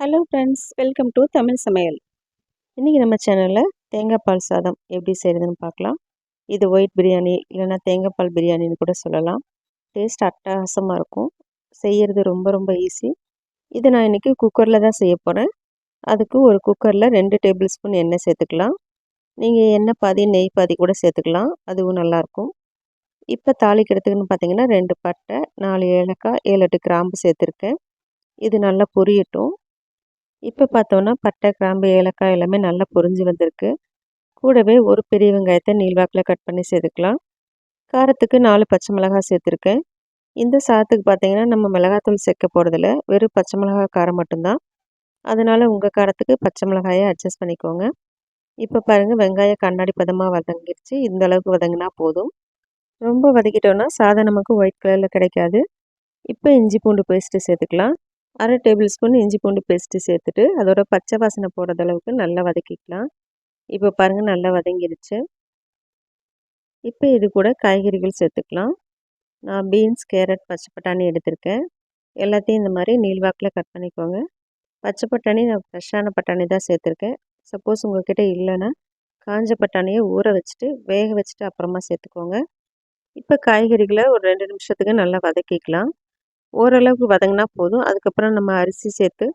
Hello friends welcome to Tamil Samayal இன்றைக்கி நம்ம சேனலில் தேங்காய் பால் சாதம் எப்படி செய்கிறதுன்னு பார்க்கலாம். இது ஒயிட் பிரியாணி இல்லைனா தேங்காய் பால் பிரியாணின்னு கூட சொல்லலாம். டேஸ்ட் அட்டகாசமாக இருக்கும். செய்கிறது ரொம்ப ரொம்ப ஈஸி இதை நான் இன்றைக்கி குக்கரில் தான் செய்ய போகிறேன் அதுக்கு ஒரு குக்கரில் ரெண்டு டேபிள் ஸ்பூன் எண்ணெய் சேர்த்துக்கலாம். நீங்கள் எண்ணெய் பாதி நெய் பாதி கூட சேர்த்துக்கலாம். அதுவும் நல்லாயிருக்கும் இப்போ தாளிக்கிறதுக்குன்னு பார்த்தீங்கன்னா ரெண்டு பட்டை நாலு ஏலக்காய் ஏழு எட்டு கிராம்பு சேர்த்துருக்கேன். இது நல்லா பொரியட்டும். இப்போ பார்த்தோன்னா பட்டை கிராம்பு ஏலக்காய் எல்லாமே நல்லா பொரிஞ்சு வந்திருக்கு. கூடவே ஒரு பெரிய வெங்காயத்தை நீள்வாக்கில் கட் பண்ணி சேர்த்துக்கலாம். காரத்துக்கு நாலு பச்சை மிளகாய் சேர்த்துருக்கேன். இந்த சாதத்துக்கு பார்த்தீங்கன்னா நம்ம மிளகாத்தூள் சேர்க்க போகிறதில்ல வெறும் பச்சை மிளகாய் காரம் மட்டும்தான். அதனால் உங்கள் காரத்துக்கு பச்சை மிளகாயை அட்ஜஸ்ட் பண்ணிக்கோங்க. இப்போ பாருங்கள் வெங்காயம் கண்ணாடி பதமாக வதங்கிடுச்சு இந்த அளவுக்கு வதங்கினா போதும். ரொம்ப வதக்கிட்டோன்னா சாதம் நமக்கு ஒயிட் கலரில் கிடைக்காது. இப்போ இஞ்சி பூண்டு பேஸ்ட்டு சேர்த்துக்கலாம். அரை டேபிள் ஸ்பூன் இஞ்சி பூண்டு பேஸ்ட்டு சேர்த்துட்டு அதோட பச்சை வாசனை போடுற அளவுக்கு நல்லா வதக்கிக்கலாம். இப்போ பாருங்கள் நல்லா வதங்கிடுச்சு இப்போ இது கூட காய்கறிகள் சேர்த்துக்கலாம். நான் பீன்ஸ் கேரட் பச்சை பட்டாணி எடுத்திருக்கேன். எல்லாத்தையும் இந்த மாதிரி நீள்வாக்கில் கட் பண்ணிக்கோங்க. பச்சை பட்டாணி நான் ஃப்ரெஷ்ஷான பட்டாணி தான் சேர்த்துருக்கேன். சப்போஸ் உங்கள்கிட்ட இல்லைன்னா காஞ்ச பட்டாணியை ஊற வச்சுட்டு வேக வச்சுட்டு அப்புறமா சேர்த்துக்கோங்க. இப்போ காய்கறிகளை ஒரு ரெண்டு நிமிஷத்துக்கு நல்லா வதக்கிக்கலாம். ஓரளவுக்கு வதங்கினா போதும். அதுக்கப்புறம் நம்ம அரிசி சேர்த்து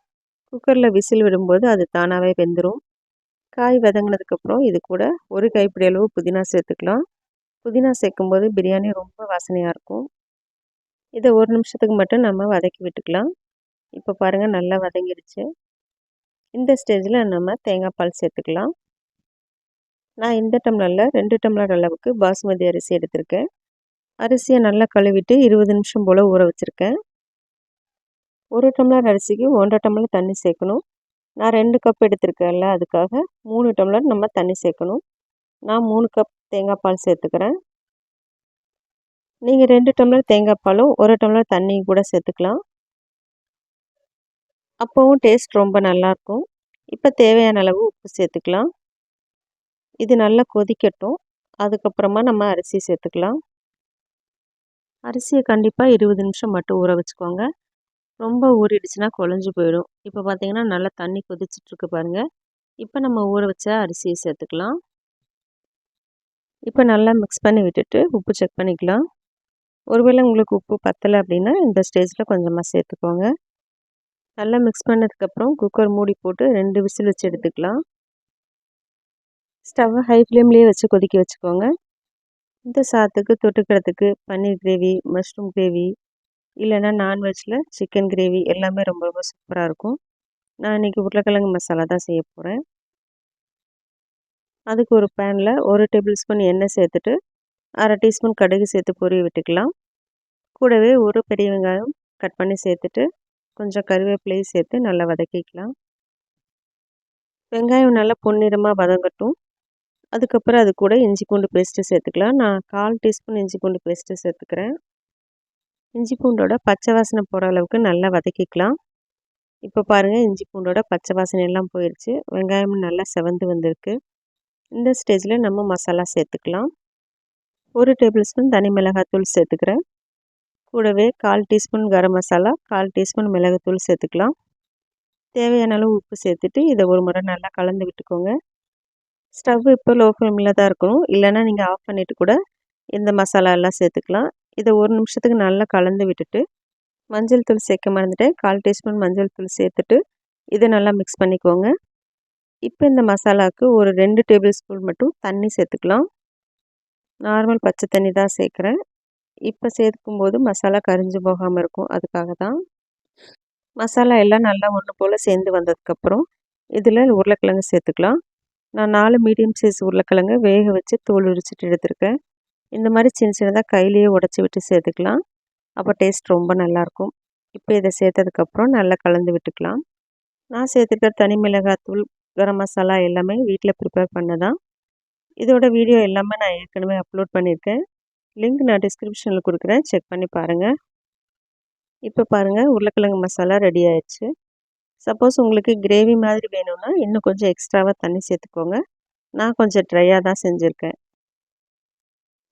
குக்கரில் விசில் விடும்போது அது தானாகவே வெந்துடும் காய் வதங்கினதுக்கப்புறம் இது கூட ஒரு கைப்பிடி அளவு புதினா சேர்த்துக்கலாம். புதினா சேர்க்கும்போது பிரியாணி ரொம்ப வாசனையாக இருக்கும். இதை ஒரு நிமிஷத்துக்கு மட்டும் நம்ம வதக்கி விட்டுக்கலாம். இப்போ பாருங்கள் நல்லா வதங்கிடுச்சு. இந்த ஸ்டேஜில் நம்ம தேங்காய் பால் சேர்த்துக்கலாம். நான் இந்த டம்ளரில் ரெண்டு டம்ளர் அளவுக்கு பாஸ்மதி அரிசி எடுத்திருக்கேன். அரிசியை நல்லா கழுவிட்டு இருபது நிமிஷம் போல் ஊற வச்சுருக்கேன். ஒரு டம்ளர் அரிசிக்கு ஒன்றரை டம்ளர் தண்ணி சேர்க்கணும். நான் ரெண்டு கப் எடுத்திருக்கேன்ல அதுக்காக மூணு டம்ளர் நம்ம தண்ணி சேர்க்கணும். நான் மூணு கப் தேங்காய் பால் சேர்த்துக்கிறேன். நீங்கள் ரெண்டு டம்ளர் தேங்காய் பாலும் ஒரு டம்ளர் தண்ணியும் கூட சேர்த்துக்கலாம். அப்போவும் டேஸ்ட் ரொம்ப நல்லாயிருக்கும் இப்போ தேவையான அளவு உப்பு சேர்த்துக்கலாம். இது நல்லா கொதிக்கட்டும். அதுக்கப்புறமா நம்ம அரிசி சேர்த்துக்கலாம். அரிசியை கண்டிப்பாக இருபது நிமிஷம் மட்டும் ஊற வச்சுக்கோங்க. ரொம்ப ஊறிடுச்சுன்னா குழஞ்சி போயிடும். இப்போ பார்த்தீங்கன்னா நல்லா தண்ணி கொதிச்சிட்ருக்கு பாருங்கள் இப்போ நம்ம ஊற வச்ச அரிசியை சேர்த்துக்கலாம். இப்போ நல்லா மிக்ஸ் பண்ணி விட்டுட்டு உப்பு செக் பண்ணிக்கலாம். ஒருவேளை உங்களுக்கு உப்பு பத்தலை அப்படின்னா இந்த ஸ்டேஜில் கொஞ்சமாக சேர்த்துக்கோங்க. நல்லா மிக்ஸ் பண்ணதுக்கப்புறம் குக்கர் மூடி போட்டு ரெண்டு விசில் வச்சு எடுத்துக்கலாம். ஸ்டவ்வை ஹை ஃப்ளேம்லேயே வச்சு கொதிக்க வச்சுக்கோங்க. இந்த சாதத்துக்கு தொட்டுக்கிறதுக்கு பன்னீர் கிரேவி மஷ்ரூம் கிரேவி இல்லைன்னா நான்வெஜ்ஜில் சிக்கன் கிரேவி எல்லாமே ரொம்ப ரொம்ப சூப்பராக இருக்கும். நான் இன்றைக்கி உருளைக்கிழங்கு மசாலா தான் செய்ய போகிறேன் அதுக்கு ஒரு பேனில் ஒரு டேபிள் ஸ்பூன் எண்ணெய் சேர்த்துட்டு அரை டீஸ்பூன் கடுகு சேர்த்து பொரிய விட்டுக்கலாம். கூடவே ஒரு பெரிய வெங்காயம் கட் பண்ணி சேர்த்துட்டு கொஞ்சம் கருவேப்பிலையும் சேர்த்து நல்லா வதக்கிக்கலாம். வெங்காயம் நல்லா பொன்னிறமாக வதங்கட்டும். அதுக்கப்புறம் அது கூட இஞ்சி பூண்டு பேஸ்ட்டு சேர்த்துக்கலாம். நான் கால் டீஸ்பூன் இஞ்சி பூண்டு பேஸ்ட்டு சேர்த்துக்கிறேன். இஞ்சி பூண்டோட பச்சை வாசனை போகிற அளவுக்கு நல்லா வதக்கிக்கலாம். இப்போ பாருங்கள் இஞ்சி பூண்டோட பச்சை வாசனை எல்லாம் போயிடுச்சு வெங்காயம் நல்லா செவந்து வந்திருக்கு. இந்த ஸ்டேஜில் நம்ம மசாலா சேர்த்துக்கலாம். ஒரு டேபிள் ஸ்பூன் தனி மிளகாத்தூள் சேர்த்துக்கிறேன். கூடவே கால் டீஸ்பூன் கரம் மசாலா கால் டீஸ்பூன் மிளகாத்தூள் சேர்த்துக்கலாம். தேவையான அளவு உப்பு சேர்த்துட்டு இதை ஒரு முறை நல்லா கலந்து விட்டுக்கோங்க. ஸ்டவ் இப்போ லோ ஃப்ளேமில் தான் இருக்கணும். இல்லைனா நீங்கள் ஆஃப் பண்ணிவிட்டு கூட இந்த மசாலா எல்லாம் சேர்த்துக்கலாம். இதை ஒரு நிமிஷத்துக்கு நல்லா கலந்து விட்டுட்டு மஞ்சள் தூள் சேர்க்க மறந்துட்டேன். கால் டீஸ்பூன் மஞ்சள் தூள் சேர்த்துட்டு இதை நல்லா மிக்ஸ் பண்ணிக்கோங்க. இப்போ இந்த மசாலாவுக்கு ஒரு ரெண்டு டேபிள் ஸ்பூன் மட்டும் தண்ணி சேர்த்துக்கலாம். நார்மல் பச்சை தண்ணி தான் சேர்க்குறேன். இப்போ சேர்க்கும்போது மசாலா கரிஞ்சு போகாமல் இருக்கும். அதுக்காக தான். மசாலா எல்லாம் நல்லா ஒன்று போல் சேர்ந்து வந்ததுக்கப்புறம் இதில் உருளைக்கிழங்கு சேர்த்துக்கலாம். நான் நாலு மீடியம் சைஸ் உருளைக்கிழங்கு வேக வச்சு தோல் உரிச்சிட்டு எடுத்திருக்கேன். இந்த மாதிரி சின்ன சின்னதாக கையிலேயே உடச்சி விட்டு சேர்த்துக்கலாம். அப்போ டேஸ்ட் ரொம்ப நல்லாயிருக்கும். இப்போ இதை சேர்த்ததுக்கப்புறம் நல்லா கலந்து விட்டுக்கலாம். நான் சேர்த்துக்கிற தனி மிளகாத்தூள் கரம் மசாலா எல்லாமே வீட்டில் ப்ரிப்பேர் பண்ணதான். இதோட வீடியோ எல்லாமே நான் ஏற்கனவே அப்லோட் பண்ணியிருக்கேன். லிங்க் நான் டிஸ்கிரிப்ஷனில் கொடுக்குறேன். செக் பண்ணி பாருங்கள் இப்போ பாருங்கள் உருளைக்கிழங்கு மசாலா ரெடி ஆயிடுச்சு. சப்போஸ் உங்களுக்கு கிரேவி மாதிரி வேணும்னா இன்னும் கொஞ்சம் எக்ஸ்ட்ராவாக தண்ணி சேர்த்துக்கோங்க. நான் கொஞ்சம் ட்ரையாக தான் செஞ்சுருக்கேன்.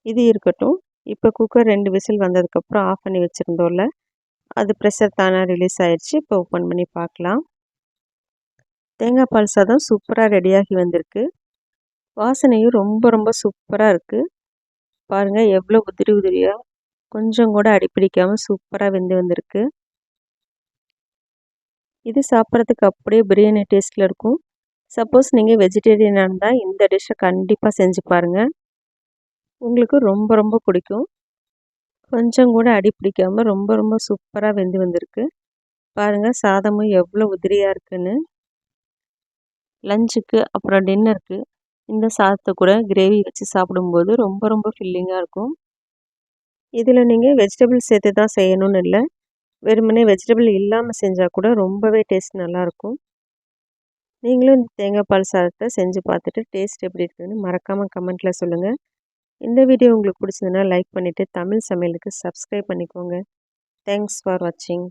இது இருக்கட்டும். இப்போ குக்கர் ரெண்டு விசில் வந்ததுக்கப்புறம் ஆஃப் பண்ணி வச்சுருந்தோம்ல அது ப்ரெஷர் தானாக ரிலீஸ் ஆகிடுச்சு இப்போ ஓப்பன் பண்ணி பார்க்கலாம். தேங்காய் பால் சாதம் சூப்பராக ரெடியாகி வந்திருக்கு. வாசனையும் ரொம்ப ரொம்ப சூப்பராக இருக்குது பாருங்கள் எவ்வளோ உதிரி உதிரியாக கொஞ்சம் கூட அடிப்பிடிக்காமல் சூப்பராக வெந்து வந்திருக்கு. இது சாப்பிட்றதுக்கு அப்படியே பிரியாணி டேஸ்ட்டில் இருக்கும். சப்போஸ் நீங்கள் வெஜிடேரியனாக இருந்தால் இந்த டிஷ்ஷை கண்டிப்பாக செஞ்சு பாருங்கள் உங்களுக்கு ரொம்ப ரொம்ப பிடிக்கும். கொஞ்சம் கூட அடி பிடிக்காமல் ரொம்ப ரொம்ப சூப்பராக வெந்து வந்திருக்கு. பாருங்கள் சாதமும் எவ்வளோ உதிரியாக இருக்குன்னு. லஞ்சுக்கு அப்புறம் டின்னருக்கு இந்த சாதத்தை கூட கிரேவி வச்சு சாப்பிடும்போது ரொம்ப ரொம்ப ஃபில்லிங்காக இருக்கும். இதில் நீங்கள் வெஜிடபிள்ஸ் சேர்த்து தான் செய்யணும்னு இல்லை. வெறுமனே வெஜிடபிள் இல்லாமல் செஞ்சால் கூட ரொம்பவே டேஸ்ட் நல்லாயிருக்கும். நீங்களும் இந்த தேங்காய் பால் சாதத்தை செஞ்சு பார்த்துட்டு டேஸ்ட் எப்படி இருக்குதுன்னு மறக்காமல் கமெண்ட்டில் சொல்லுங்கள் இந்த வீடியோ உங்களுக்கு பிடிச்சதுன்னா லைக் பண்ணிவிட்டு தமிழ் சமையலுக்கு சப்ஸ்கிரைப் பண்ணிக்கோங்க. தேங்க்ஸ் ஃபார் வாட்சிங்